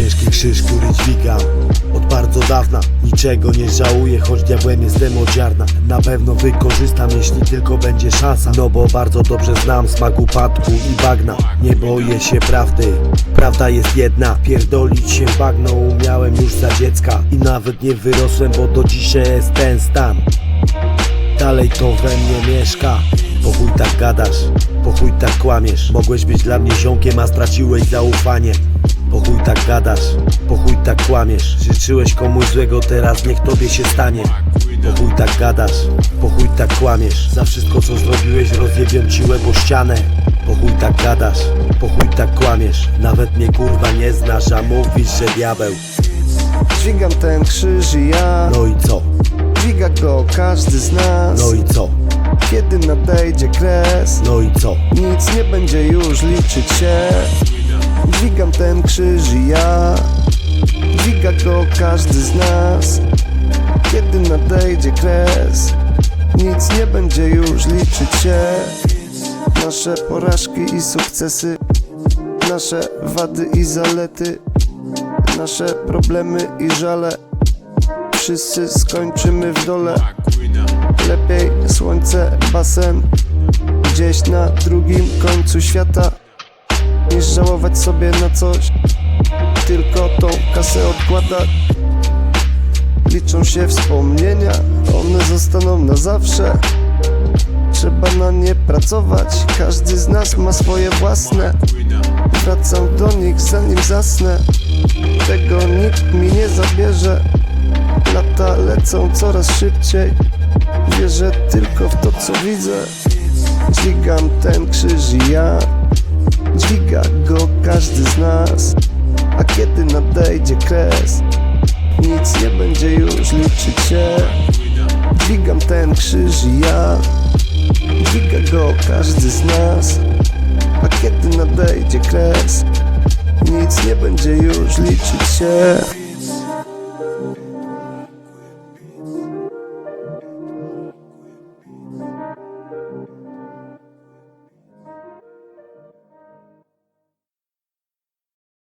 ciężki krzyż, który dźwigam Od bardzo dawna. Niczego nie żałuję, choć diabłem jestem od ziarna Na pewno wykorzystam, jeśli tylko będzie szansa. No bo bardzo dobrze znam smak upadku i bagna. Nie boję się prawdy, prawda jest jedna. Pierdolić się bagno umiałem już za dziecka. I nawet nie wyrosłem, bo do dzisiaj jest ten stan. Dalej to we mnie mieszka. Po chuj tak gadasz, po chuj tak kłamiesz. Mogłeś być dla mnie ziomkiem, a straciłeś zaufanie Po chuj tak gadasz, po chuj tak kłamiesz. Życzyłeś komuś złego, teraz niech tobie się stanie. Po chuj tak gadasz, po chuj tak kłamiesz. Za wszystko co zrobiłeś rozjebią ci łeb o ścianę. Po chuj tak gadasz, po chuj tak kłamiesz. Nawet mnie kurwa nie znasz, a mówisz, że diabeł. Dźwigam ten krzyż i ja. No i co? Dźwiga go każdy z nas. No i co? Kiedy nadejdzie kres No i co? Nic nie będzie już liczyć się Dźwigam ten krzyż i ja. Dźwiga go każdy z nas. Kiedy nadejdzie kres Nic nie będzie już liczyć się. Nasze porażki i sukcesy Nasze wady i zalety Nasze problemy i żale. Wszyscy skończymy w dole. Lepiej słońce, basen Gdzieś na drugim końcu świata Niż żałować sobie na coś. Tylko tą kasę odkładać. Liczą się wspomnienia One zostaną na zawsze. Trzeba na nie pracować. Każdy z nas ma swoje własne. Wracam do nich zanim zasnę. Tego nikt mi nie zabierze. Lata lecą coraz szybciej. Wierzę tylko w to co widzę. Dźwigam ten krzyż i ja Dźwiga go każdy z nas. A kiedy nadejdzie kres Nic nie będzie już liczyć się. Dźwigam ten krzyż i ja. Dźwiga go każdy z nas. A kiedy nadejdzie kres Nic nie będzie już liczyć się